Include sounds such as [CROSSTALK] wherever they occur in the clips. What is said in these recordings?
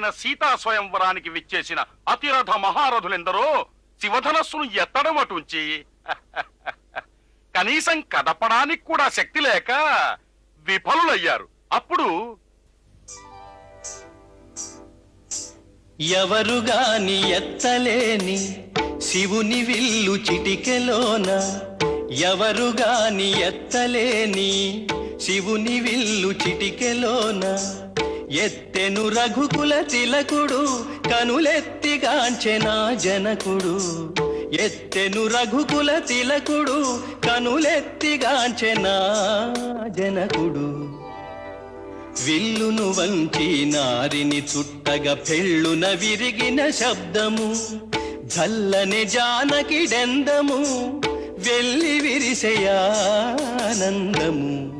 అయిన సీతా స్వయంవరానికి విచ్చేసిన అతిరథ మహారథులెందరో శివధనస్సును ఎత్తడం అటుంచి [LAUGHS] కనీసం కదపడానికి కూడా శక్తి లేక విఫలులయ్యారు. అప్పుడు ఎవరుగాని ఎత్తలేని శివుని విల్లు చిటికెలోన ఎవరుగాని ఎత్తలేని శివుని విల్లు చిటికెలోన ఎత్తెను రఘుకుల తిలకుడు కనులెత్తిగాంచెనా జనకుడు. ఎత్తెను రఘుకుల తిలకుడు కనులెత్తిగాంచెనా జనకుడు. విల్లును వంచి నారిని చుట్టగా పెళ్ళున విరిగిన శబ్దము జల్లని జానకిడెందము వెళ్ళి విరిసెయానందము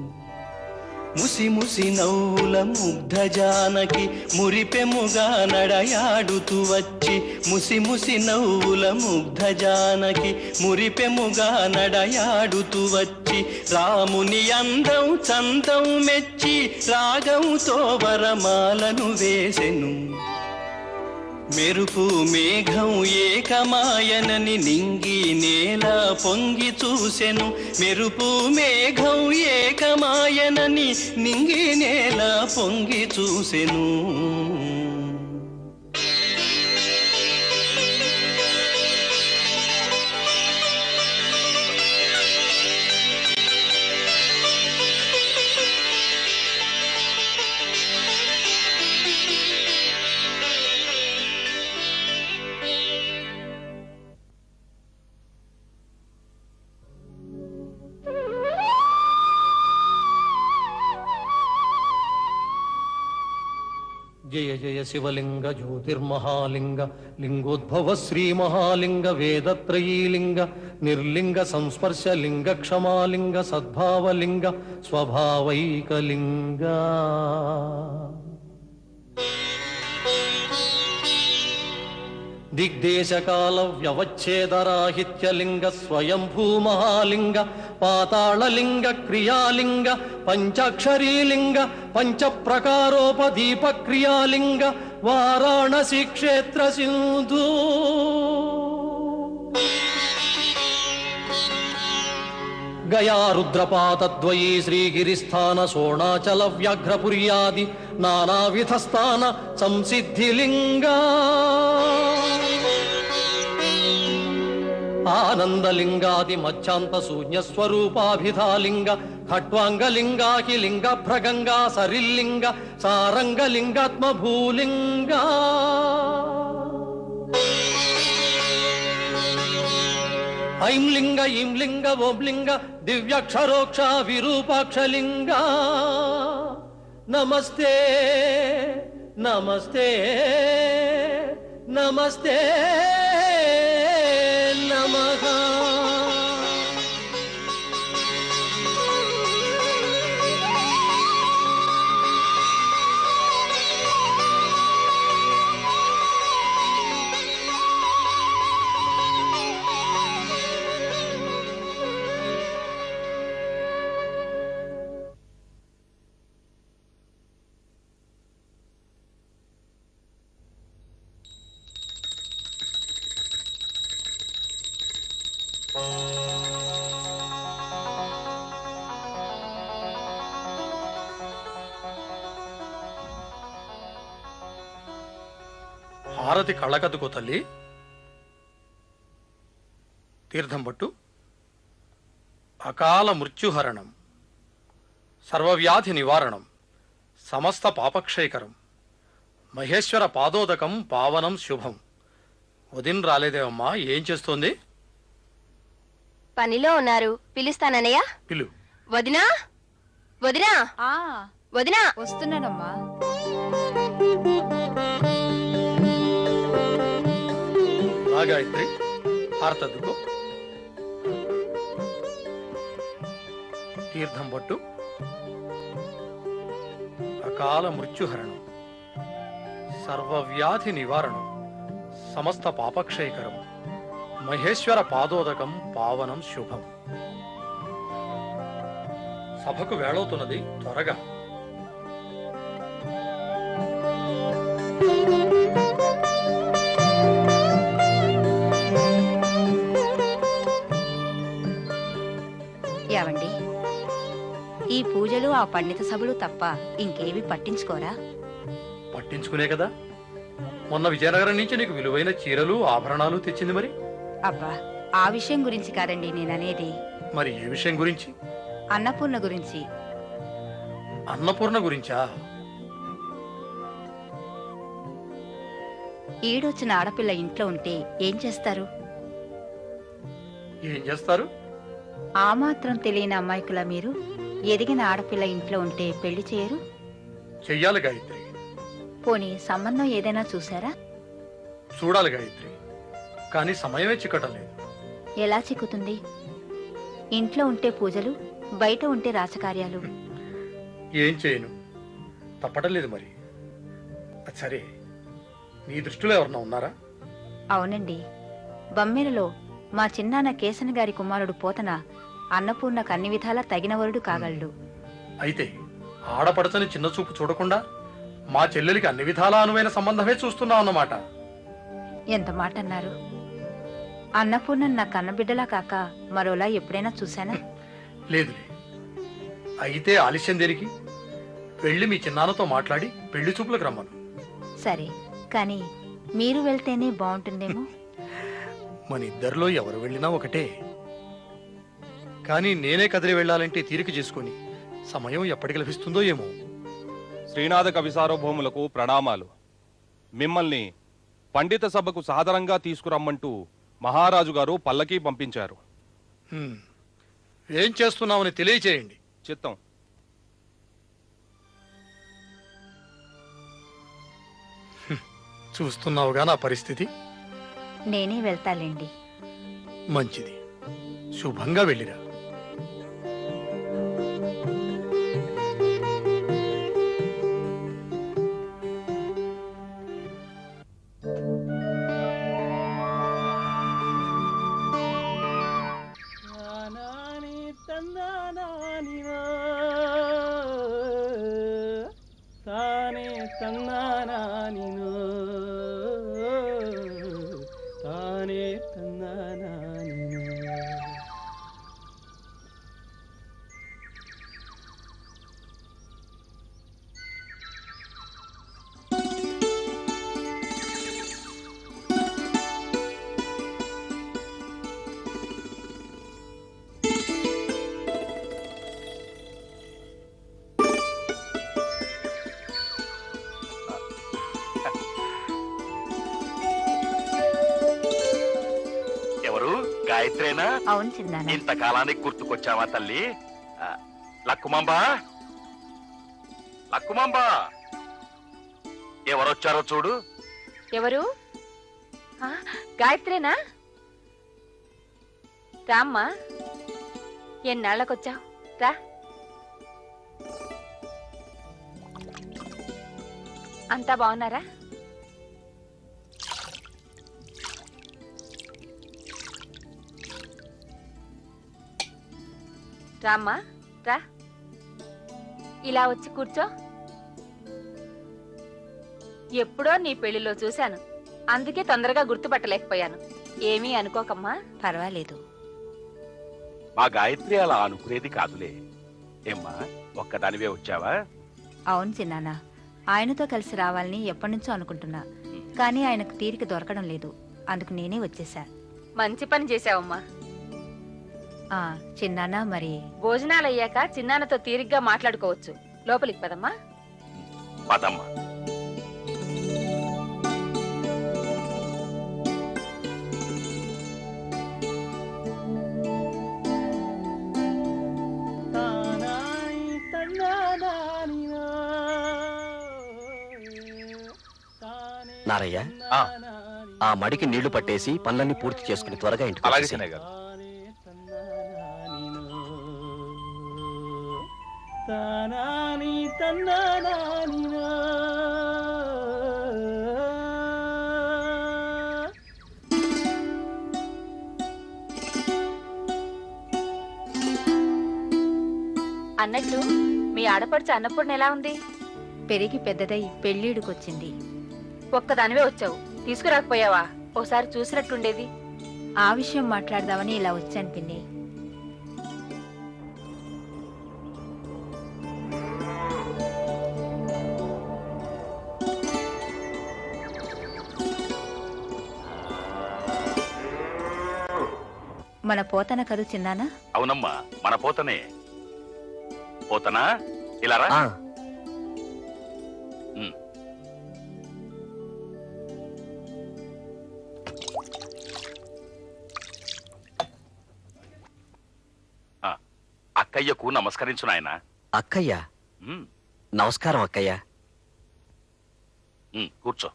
ముసి ముసి నవ్వుల ముగ్ధ జానకి మురిపెముగా నడయాడుతూ వచ్చి ముసి ముసి నవ్వుల ముగ్ధ జానకి మురిపెముగా నడయాడుతూ వచ్చి రాముని అందం చందం మెచ్చి రాగంతో వరమాలను వేసెను. మెరుపు మేఘం ఏకమాయనని నింగి నేల పొంగి చూసెను. మెరుపు మేఘం ఏకమాయనని నింగి నేల పొంగి చూసెను. జయ జయ శివలింగ జ్యోతిర్మహాలింగ లింగోద్భవ శ్రీ మహాలింగ వేదత్రయీలింగ నిర్లింగ సంస్పర్శ లింగ క్షమాలింగ సద్భావలింగ స్వభావైకలింగ. దిగ్దేశకాల వ్యవచ్ఛేదరాహిత్యలింగ స్వయంభూ మహాలింగ పాతాళలింగ క్రియాలింగ పంచాక్షరీలింగ పంచప్రకారోపదీప క్రియాలింగ వారాణసి క్షేత్ర సింధు గయా రుద్రపాతద్వయీ శ్రీగిరిస్థాన శోణాచల వ్యాఘ్రపుర్యాది నానావిధస్థాన సంసిద్ధిలింగా ఆనందలింగాది మధ్యాంత శూన్యస్వరూపాభిధాలింగ ఖట్వాంగలింగాకి లింగ భ్రగంగా సరిల్లింగ సారంగలింగాత్మ భూలింగా ఐం లింగ ఈం లింగ ఓం లింగ దివ్యక్షరోక్ష విరూపాక్షలింగ. నమస్తే నమస్తే నమస్తే. హారతి కళ్ళకద్దుకో తల్లి. తీర్థం పట్టు. అకాల మృత్యుహరణం. సర్వవ్యాధి నివారణం. సమస్త పాపక్షయకరం. మహేశ్వర పాదోదకం పావనం శుభం. వదిన్ రాలేదేవమ్మా ఏం చేస్తోంది? పనిలో ఉన్నారు. పిలుస్తానన్నయ్య. పిలు. వదినా? వదినా? ఆ. వదినా? వస్తున్నానమ్మా. రా గాయత్రి హారతద్దుకో. తీర్థం పట్టు. అకాల మృత్యుహరణం. సర్వవ్యాధి నివారణం. సమస్త పాపక్షయకరం. మహేశ్వర పాదోదకం పావనం శుభం. సభకు వేళవుతున్నది త్వరగా. ఆ పండిత సభలు తప్ప ఇంకేవి పట్టించుకోరా? పట్టించుకునే కదా? మొన్న విజయనగరం నుంచి నీకు విలువైన చీరలు ఆభరణాలు తెచ్చింది మరి? అబ్బా ఆ విషయం గురించి కాదండి నేననేది. మరి ఏ విషయం గురించి? అన్నపూర్ణ గురించి. అన్నపూర్ణ గురించా? ఈడొచ్చిన ఆడపిల్ల ఇంట్లో ఉంటే ఏం చేస్తారు? ఏం చేస్తారు? ఆ మాత్రం తెలియని అమ్మాయికుల మీరు? ఎదిగిన ఆడపిల్ల ఇంట్లో ఉంటే పెళ్ళి చేయరు? చెయ్యాలి గాయత్రి. పోనీ సంబంధం ఏదైనా చూసారా చూడాలి గాయత్రి. కానీ సమయమే చిక్కటం లేదు. ఎలా చిక్కుతుంది? ఇంట్లో ఉంటే పూజలు బయట ఉంటే రాజకార్యాలు ఏం చేయను. తప్పటం లేదు మరి. అది సరే. నీ దృష్టిలో ఎవరన్నా ఉన్నారా? అవునండి. బమ్మెరలో మా చిన్నాన్న కేసన్ గారి కుమారుడు పోతన అన్నపూర్ణకు అన్ని విధాలా తగినవరుడు కాగలడు. అయితే ఆడపడచని చిన్న చూపు చూడకుండా మా చెల్లెలికి అన్ని విధాలా అనువైన సంబంధమే చూస్తున్నావు అన్నమాట. ఎంత మాట అన్నారు అన్నపూర్ణ నా కన్నబిడ్డలా కాక మరోలా ఎప్పుడైనా చూశానా? లేదులే. అయితే ఆలస్యం దేనికి? వెళ్ళి మీ చిన్నాన్నతో మాట్లాడి పెళ్ళి చూపులకు రమ్మను. సరే కానీ మీరు వెళ్తేనే బాగుంటుందేమో? [LAUGHS] మన ఇద్దరిలో ఎవరు వెళ్ళినా ఒకటే. కానీ నేనే కదిలి వెళ్ళాలంటే తీరిక చేసుకొని సమయం ఎప్పటికి లభిస్తుందో ఏమో. శ్రీనాథ కవి సార్వభౌములకు ప్రణామాలు. మిమ్మల్ని పండిత సభకు సాదరంగా తీసుకురమ్మంటూ మహారాజు గారు పల్లకీ పంపించారు. హ్మ్. ఏం చేస్తున్నామని తెలియచేయండి. చిత్తం. చూస్తున్నావుగా నా పరిస్థితి? నేనే వెళ్తాలేండి. మంచిది. శుభంగా వెళ్ళిరా. തന്നാനാനിനോ താനേ തന്നാ అవును చిన్నాన్న ఇంతకాలానికి గుర్తుకొచ్చావా తల్లి? ఆ, లక్కుమాంబా? లక్కుమాంబా? ఎవరొచ్చారో చూడు. ఎవరు? ఆ, గాయత్రేనా? రామ్మా. ఎన్నాళ్ళకొచ్చావు? రా. అంతా బాగున్నారా? రామ్మా రా. ఇలా వచ్చి కూర్చో. ఎప్పుడో నీ పెళ్ళిలో చూశాను. అందుకే తొందరగా గుర్తుపట్టలేకపోయాను. ఏమీ అనుకోకమ్మా. పర్వాలేదు. మా గాయత్రి అలా అనుకునేది కాదులే. ఏమ్మా ఒక్కదానివే వచ్చావా? అవును చిన్నాన్న ఆయనతో కలిసి రావాలని ఎప్పటినుంచో అనుకుంటున్నా. కానీ ఆయనకు తీరిక దొరకడం లేదు. అందుకు నేనే వచ్చేసా. మంచి పని చేశావమ్మా. ఆ చిన్నాన్న మరి? భోజనాలు అయ్యాక చిన్నాన్నతో తీరిగ్గా మాట్లాడుకోవచ్చు. లోపలికి పదమ్మా. పదమ్మా. నారయ్య ఆ. మడికి నీళ్ళు పట్టేసి పనులన్నీ పూర్తి చేసుకుని త్వరగా ఇంటికి అలాగే వచ్చేసేయ్. గారు. తానాని తన్నానానినా అన్నట్టు మీ ఆడపడుచు అన్నపూర్ణ ఎలా ఉంది? పెరిగి పెద్దదై పెళ్ళీడుకొచ్చింది. ఒక్కదానివే వచ్చావు. తీసుకురాకపోయావా? ఓసారి చూసినట్టుండేది. ఆ విషయం మాట్లాడదామని ఇలా వచ్చాను పిన్ని. మన పోతన కదు చిన్నానా? అవునమ్మా మన పోతనే. పోతనా? ఇలా రా. ఆ, ఉమ్. ఆ, అక్కయ్యకు నమస్కరించు నాయనా. అక్కయ్య? ఉమ్, నమస్కారం అక్కయ్య. ఉమ్, కూర్చో.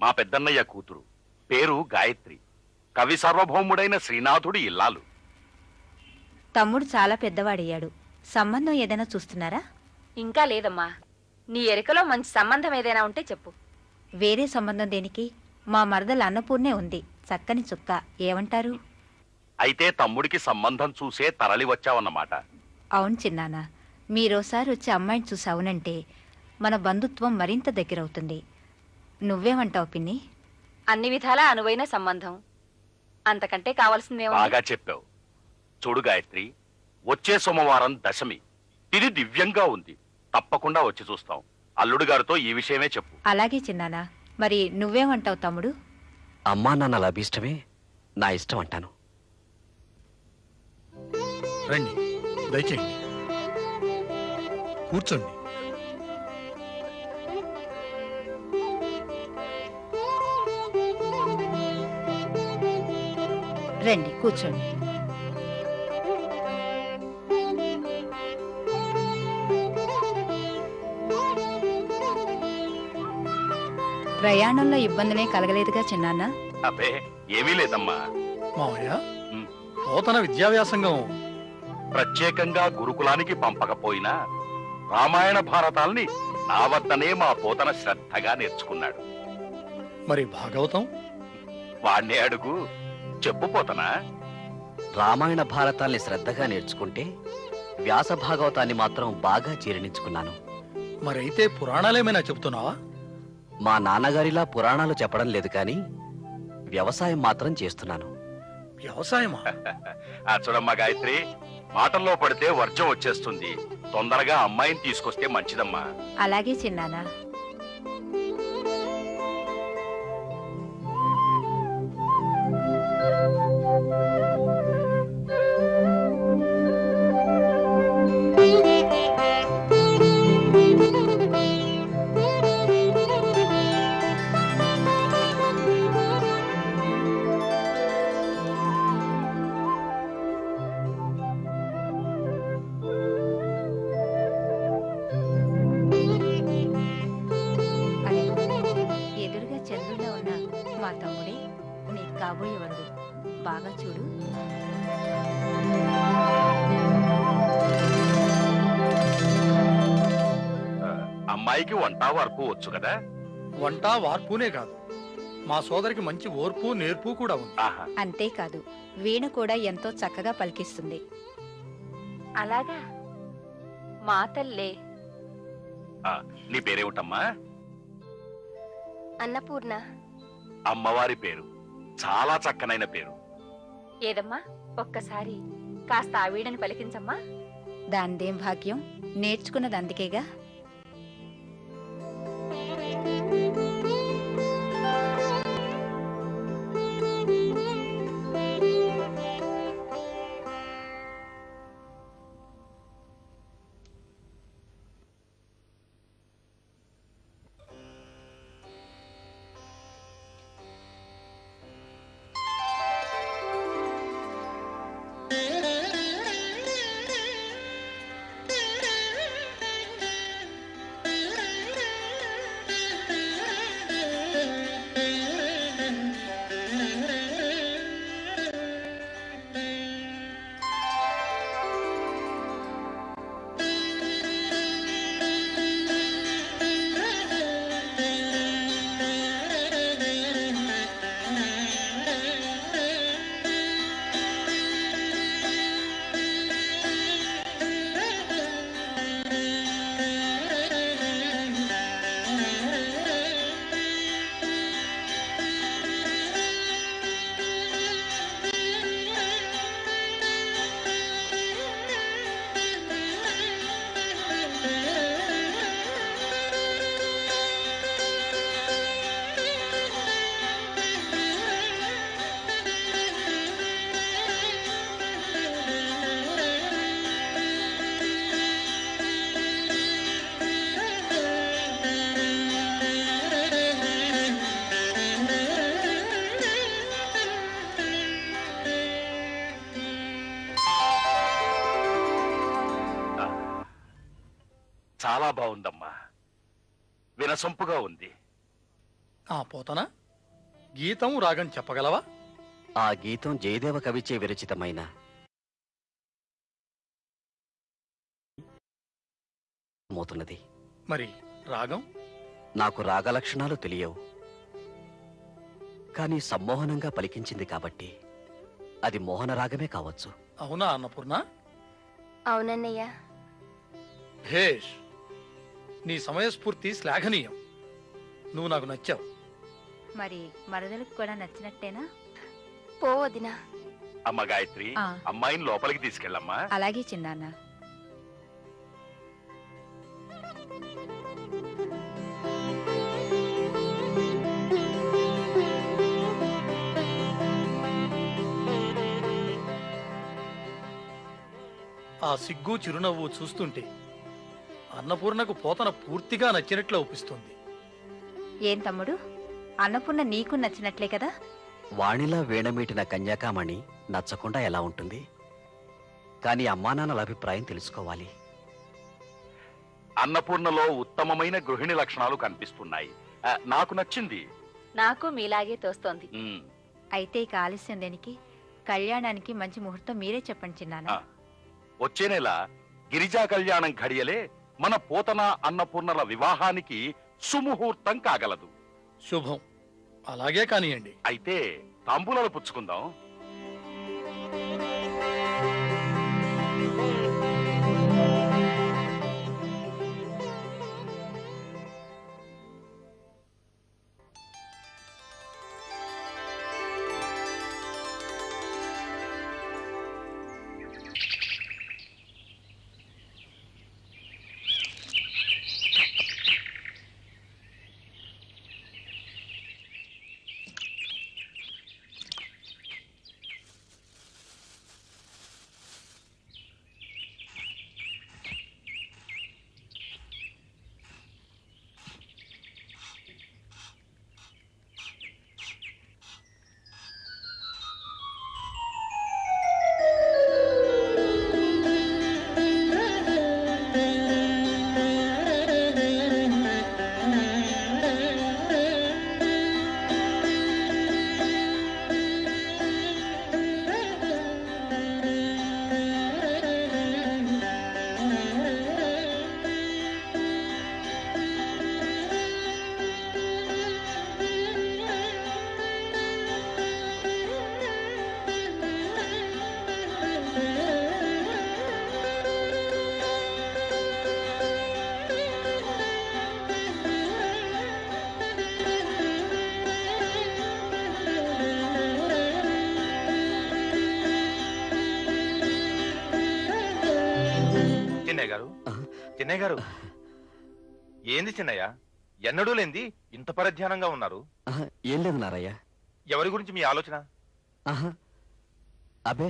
మా పెద్దన్నయ్య కూతురు. పేరు గాయత్రి. కవి సార్వభౌముడైన శ్రీనాథుడి ఇల్లాలు. తమ్ముడు చాలా పెద్దవాడయ్యాడు. సంబంధం ఏదైనా చూస్తున్నారా? ఇంకా లేదమ్మా. నీ ఎరుకలో మంచి సంబంధం ఏదైనా ఉంటే చెప్పు. వేరే సంబంధం దేనికి? మా మరదల అన్నపూర్ణే ఉంది. చక్కని చుక్క. ఏమంటారు? అయితే తమ్ముడికి సంబంధం చూసే తరలి వచ్చావన్నమాట. అవును చిన్నానా. మీరోసారి వచ్చి అమ్మాయిని చూసి అవునంటే మన బంధుత్వం మరింత దగ్గరవుతుంది. నువ్వేమంటావు పిన్ని? అన్ని విధాలా అనువైన సంబంధం. అంతకంటే కావాల్సిందేమో బాగా చెప్పావు. చూడు గాయత్రి వచ్చే సోమవారం దశమి. ఇది దివ్యంగా ఉంది. తప్పకుండా వచ్చి చూస్తాం. అల్లుడు గారితో ఈ విషయమే చెప్పు. అలాగే చిన్నానా. మరి నువ్వేమంటావు తమ్ముడు? అమ్మా నాన్నల అభీష్టమే? నా ఇష్టం అంటాను. రండి. దయచేయండి. కూర్చోండి. రండి కూర్చోండి. ప్రయాణంలో ఇబ్బందినే కలగలేదుగా చిన్నాన్న? అబ్బే ఏమీ లేదమ్మా. మావయ్య ఉమ్. నూతన విద్యావ్యాసంగం ప్రత్యేకంగా గురుకులానికి పంపకపోయినా రామాయణ భారతాల్ని నా వద్దనే మా పోతన శ్రద్ధగా నేర్చుకున్నాడు. మరి భాగవతం? వాణ్ణే అడుగు. చెప్పు పోతనా రామాయణ భారతాల్ని శ్రద్ధగా నేర్చుకుంటే వ్యాస భాగవతాన్ని మాత్రం బాగా జీర్ణించుకున్నాను. మరైతే పురాణాలేమైనా చెప్తున్నావా మా నాన్నగారిలా పురాణాలు చెప్పడం లేదు కానీ వ్యవసాయం మాత్రం చేస్తున్నాను. వ్యవసాయమా? [LAUGHS] ఆ చూడమ్మా గాయత్రి మాటల్లో పడితే వర్జం వచ్చేస్తుంది. తొందరగా అమ్మాయిని తీసుకొస్తే మంచిదమ్మా. అలాగే చిన్నానా. అమ్మాయికి వంట వరపు వచ్చు కదా? వంట వార్పునే కాదు. మా సోదరికి మంచి ఓర్పు నేర్పు కూడా ఉంది. ఆహా. అంతేకాదు వీణ కూడా ఎంతో చక్కగా పలికిస్తుంది. అలాగా. మా తల్లే. ఆ, నీ పేరేమిటమ్మా? అన్నపూర్ణ. అమ్మవారి పేరు. చాలా చక్కనైన పేరు. ఏదమ్మా? ఒక్కసారి కాస్త ఆ వీడని పలికించమ్మా. దానిదేం భాగ్యం? నేర్చుకున్నది అందుకేగా. చాలా బాగుందమ్మా. వినసొంపుగా ఉంది. ఆ పోతన? గీతం రాగం చెప్పగలవా? ఆ గీతం జయదేవ కవిచే విరచితమైన. మోతున్నది. మరి రాగం? నాకు రాగలక్షణాలు తెలియవు. కానీ సమ్మోహనంగా పలికించింది కాబట్టి అది మోహన రాగమే కావచ్చు. అవునా అన్నపూర్ణ? అవునన్నయ్య. భేష్! నీ సమయస్ఫూర్తి శ్లాఘనీయం. నువ్వు నాకు నచ్చావు. మరి మరదలకు కూడా నచ్చినట్టేనా? పోవదినా అమ్మ గాయత్రి ఆ. అమ్మాయిని లోపలికి తీసుకెళ్ళమ్మా. అలాగే చిన్నాన్న. ఆ సిగ్గు చిరునవ్వు చూస్తుంటే అన్నపూర్ణకు పోతన పూర్తిగా నచ్చినట్లు ఒప్పిస్తుంది. ఏం తమ్ముడు? అన్నపూర్ణ నీకు నచ్చినట్లే కదా? వాణిలా వీణమీటిన కన్యాకామణి నచ్చకుండా ఎలా ఉంటుంది? కానీ అమ్మానాన్నల అభిప్రాయం తెలుసుకోవాలి. అన్నపూర్ణలో ఉత్తమమైన గృహిణి లక్షణాలు కనిపిస్తున్నాయి. ఆ, నాకు నచ్చింది. నాకు మీలాగే తోస్తోంది. ఉమ్, అయితే ఇక ఆలస్యం దేనికి కళ్యాణానికి మంచి ముహూర్తం మీరే చెప్పండి చిన్నాన్న ఆ. వచ్చే నెల గిరిజా కళ్యాణం ఘడియలే మన పోతన అన్నపూర్ణల వివాహానికి సుముహూర్తం కాగలదు. శుభం. అలాగే కానియండి. అయితే తాంబూలాలు పుచ్చుకుందాం. ఏంది చిన్నయ్య? ఎన్నడూ లేంది ఇంత పరధ్యానంగా ఉన్నారు. ఆహా, ఏం లేదు నారయ్య. ఎవరి గురించి మీ ఆలోచన? ఆహా అబే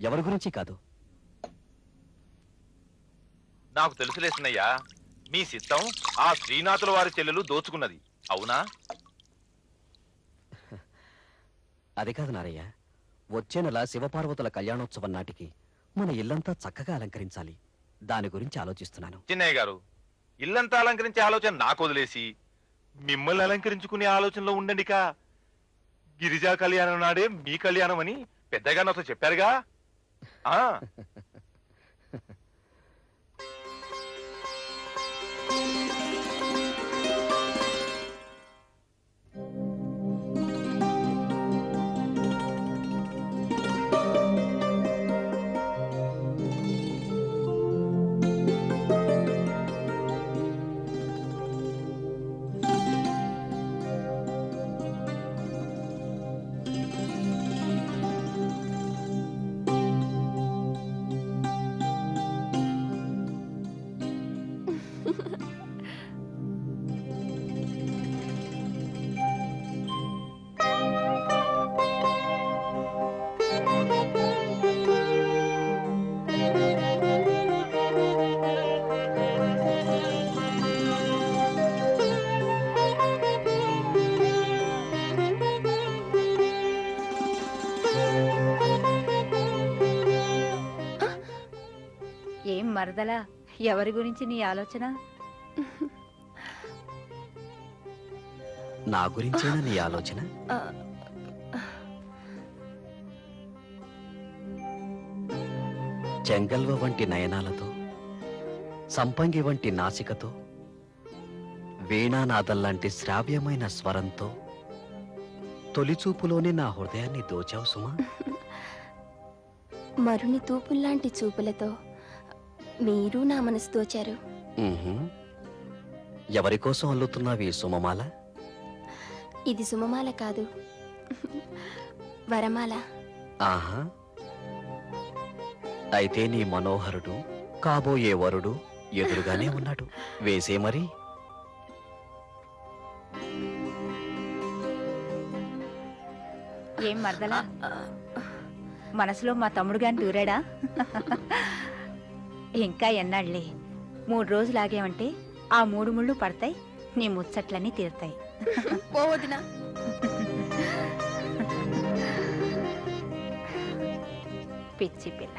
ఎవరి గురించి కాదు. నాకు తెలుసులేసినయ్యా మీ సిద్ధం ఆ శ్రీనాథుల వారి చెల్లెలు దోచుకున్నది. అవునా? అది కాదు నారయ్య వచ్చే నెల శివపార్వతుల కళ్యాణోత్సవం నాటికి మన ఇల్లంతా చక్కగా అలంకరించాలి. దాని గురించి ఆలోచిస్తున్నాను. చిన్నయ్య గారు ఇల్లంతా అలంకరించే ఆలోచన నాకు వదిలేసి మిమ్మల్ని అలంకరించుకునే ఆలోచనలో ఉండండిక. గిరిజా కళ్యాణం నాడే మీ కళ్యాణం అని పెద్దగా నాతో చెప్పారుగా? ఆ? మరదలా ఎవరి గురించి నీ ఆలోచన? నా గురించేనా నీ ఆలోచన? చెంగల్వ వంటి నయనాలతో సంపంగి వంటి నాసికతో వీణానాదం శ్రావ్యమైన స్వరంతో తొలిచూపులోనే నా హృదయాన్ని దోచావు సుమా. మరుని తూపుల్లాంటి చూపులతో మీరు నా మనసు దోచారు. ఎవరి కోసం అల్లుతున్నావి ఈ సుమమాల? ఇది సుమమాల కాదు. వరమాల. ఆహా. అయితే నీ మనోహరుడు కాబోయే వరుడు ఎదురుగానే ఉన్నాడు. వేసే మరి. ఏం మరదలా? మనసులో మా తమ్ముడు గాని దూరాడా? ఇంకా ఎన్నాళ్ళే? మూడు రోజులు ఆగామంటే ఆ మూడు ముళ్ళు పడతాయి నీ ముచ్చట్లన్నీ తీరుతాయి. పోవదినా. పిచ్చి పిల్ల.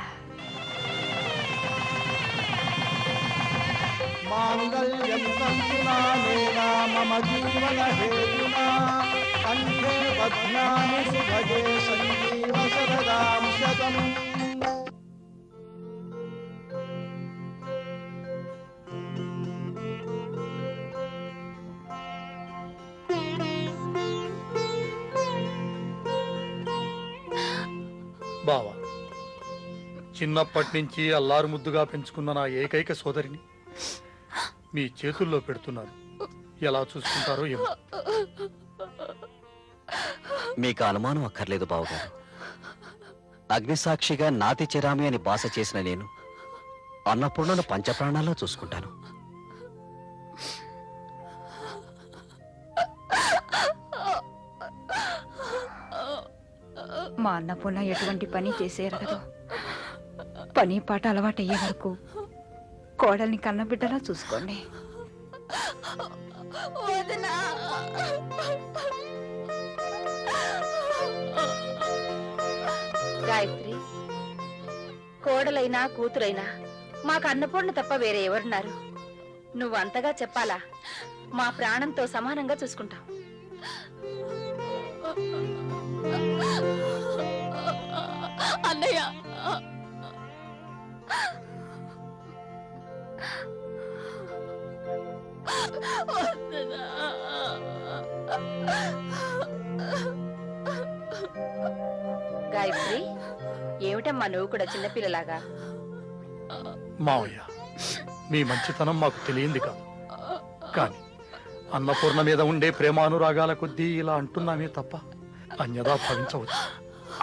మాంగళ్యం సంతునానేనా మమ జీవన హేతునా. కంఠే బధ్నామి సుభగే సంజీవ శరదాం శతం చిన్నప్పటి నుంచి అల్లారు ముద్దుగా పెంచుకున్న నా ఏకైక సోదరిని మీ చేతుల్లో పెడుతున్నారు. ఎలా చూసుకుంటారో ఏమో. మీకు అనుమానం అక్కర్లేదు బావగారు. అగ్నిసాక్షిగా నాతి చిరామి అని భాష చేసిన నేను అన్నపూర్ణను పంచప్రాణాల్లో చూసుకుంటాను. మా అన్నపూర్ణ ఎటువంటి పని చేసేరగదు. పని పాట అలవాటయ్యే వరకు కోడల్ని కన్నబిడ్డలా చూసుకోండి. గాయత్రి కోడలైనా కూతురైనా మాకు అన్నపూర్ణ తప్ప వేరే ఎవరున్నారు? నువ్వు అంతగా చెప్పాలా? మా ప్రాణంతో సమానంగా చూసుకుంటాం. అన్నయ్య గాయత్రి ఏమిటమ్మా నువ్వు కూడా చిన్నపిల్లలాగా? మావయ్య మీ మంచితనం మాకు తెలియంది కాదు. కానీ అన్నపూర్ణ మీద ఉండే ప్రేమానురాగాల కొద్దీ ఇలా అంటున్నామే తప్ప అన్యదా భావించవచ్చు.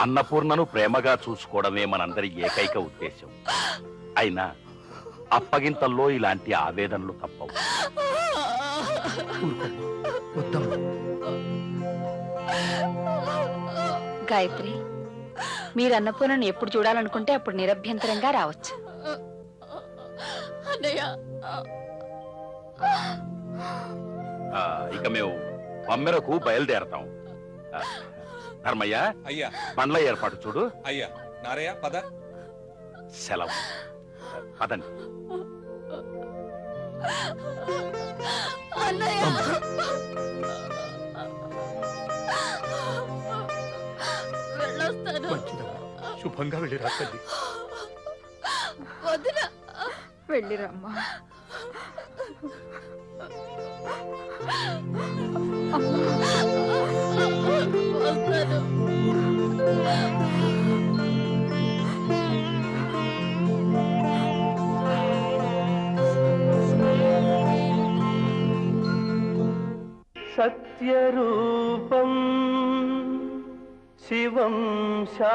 అన్నపూర్ణను ప్రేమగా చూసుకోవడమే మనందరి ఏకైక ఉద్దేశం అయినా అప్పగింతల్లో ఇలాంటి ఆవేదనలు తప్పవు. వద్దమ్మా గాయత్రి మీరు అన్నపూర్ణను ఎప్పుడు చూడాలనుకుంటే అప్పుడు నిరభ్యంతరంగా రావచ్చు. ఇక మేము మమ్మెరకు బయలుదేరతాం. ధర్మయ్య అయ్యా. బండ్ల ఏర్పాటు చూడు. అయ్యా. నారయ్య పద. సెలవు. పదండి. అన్నయ్య. వెళ్ళొస్తాను. మంచిదమ్మా. శుభంగా వెళ్ళిరా తల్లి. వదిన. వెళ్ళిరమ్మా. వస్తాను. సత్యరూపం శివం శా